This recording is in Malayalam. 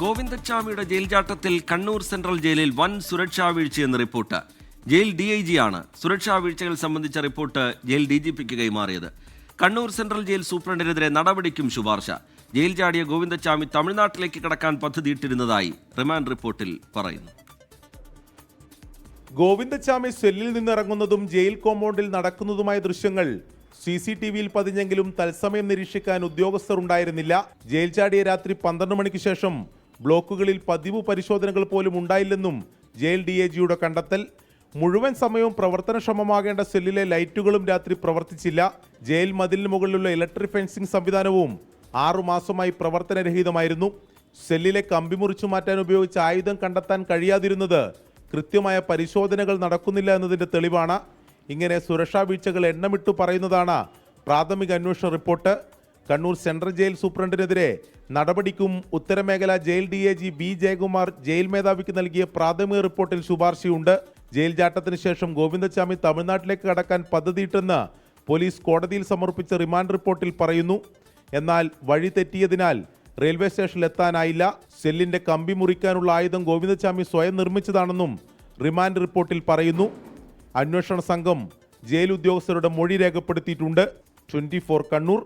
ഗോവിന്ദച്ചാമിയുടെ ജയിൽ ചാട്ടത്തിൽ കണ്ണൂർ സെൻട്രൽ ജയിലിൽ വൻ സുരക്ഷാ വീഴ്ചയെന്ന് റിപ്പോർട്ട്. ജയിൽ ഡി ഐ ജിയാണ് സുരക്ഷാ വീഴ്ചകൾ സംബന്ധിച്ച റിപ്പോർട്ട് ജയിൽ ഡി ജി പിക്ക് കൈമാറിയത്. കണ്ണൂർ സെൻട്രൽ ജയിൽ സൂപ്രണ്ടിനെതിരെ നടപടിക്കും ശുപാർശ. ജയിൽ ചാടിയ ഗോവിന്ദച്ചാമി തമിഴ്നാട്ടിലേക്ക് കടക്കാൻ പദ്ധതിയിട്ടിരുന്നതായി റിമാൻഡ് റിപ്പോർട്ടിൽ പറയുന്നു. ഗോവിന്ദച്ചാമി സെല്ലിൽ നിന്നിറങ്ങുന്നതും ജയിൽ കോമ്പൗണ്ടിൽ നടക്കുന്നതുമായ ദൃശ്യങ്ങൾ സി സി ടി വിയിൽ പതിഞ്ഞെങ്കിലും തത്സമയം നിരീക്ഷിക്കാൻ ഉദ്യോഗസ്ഥർ ഉണ്ടായിരുന്നില്ല ജയിൽ ചാടിയ രാത്രി പന്ത്രണ്ട് മണിക്ക് ശേഷം ബ്ലോക്കുകളിൽ പതിവ് പരിശോധനകൾ പോലും ഉണ്ടായില്ലെന്നും ജയിൽ ഡി എ ജിയുടെ കണ്ടെത്തൽ. മുഴുവൻ സമയവും പ്രവർത്തനക്ഷമമാകേണ്ട സെല്ലിലെ ലൈറ്റുകളും രാത്രി പ്രവർത്തിച്ചില്ല. ജയിൽ മതിലിന് മുകളിലുള്ള ഇലക്ട്രിക് ഫെൻസിംഗ് സംവിധാനവും ആറുമാസമായി പ്രവർത്തനരഹിതമായിരുന്നു. സെല്ലിലെ കമ്പി മുറിച്ചു മാറ്റാൻ ഉപയോഗിച്ച ആയുധം കണ്ടെത്താൻ കഴിയാതിരുന്നത് കൃത്യമായ പരിശോധനകൾ നടക്കുന്നില്ല എന്നതിന്റെ തെളിവാണ്. ഇങ്ങനെ സുരക്ഷാ വീഴ്ചകൾ എണ്ണമിട്ടു പറയുന്നതാണ് പ്രാഥമിക അന്വേഷണ റിപ്പോർട്ട്. കണ്ണൂർ സെൻട്രൽ ജയിൽ സൂപ്രണ്ടിനെതിരെ നടപടിക്കും ഉത്തരമേഖല jail D I G B Jayakumar jail മേധാവിക്ക് നൽകിയ പ്രാഥമിക റിപ്പോർട്ടിൽ ശുപാർശയുണ്ട്. ജയിൽ ചാട്ടത്തിന് ശേഷം ഗോവിന്ദച്ചാമി തമിഴ്നാട്ടിലേക്ക് കടക്കാൻ പദ്ധതിയിട്ടെന്ന് പോലീസ് കോടതിയിൽ സമർപ്പിച്ച റിമാൻഡ് റിപ്പോർട്ടിൽ പറയുന്നു. എന്നാൽ വഴി തെറ്റിയതിനാൽ റെയിൽവേ സ്റ്റേഷനിൽ എത്താനായില്ല സെല്ലിന്റെ കമ്പി മുറിക്കാനുള്ള ആയുധം ഗോവിന്ദച്ചാമി സ്വയം നിർമ്മിച്ചതാണെന്നും റിമാൻഡ് റിപ്പോർട്ടിൽ പറയുന്നു. അന്വേഷണ സംഘം ജയിൽ ഉദ്യോഗസ്ഥരുടെ മൊഴി രേഖപ്പെടുത്തിയിട്ടുണ്ട്. ട്വന്റി കണ്ണൂർ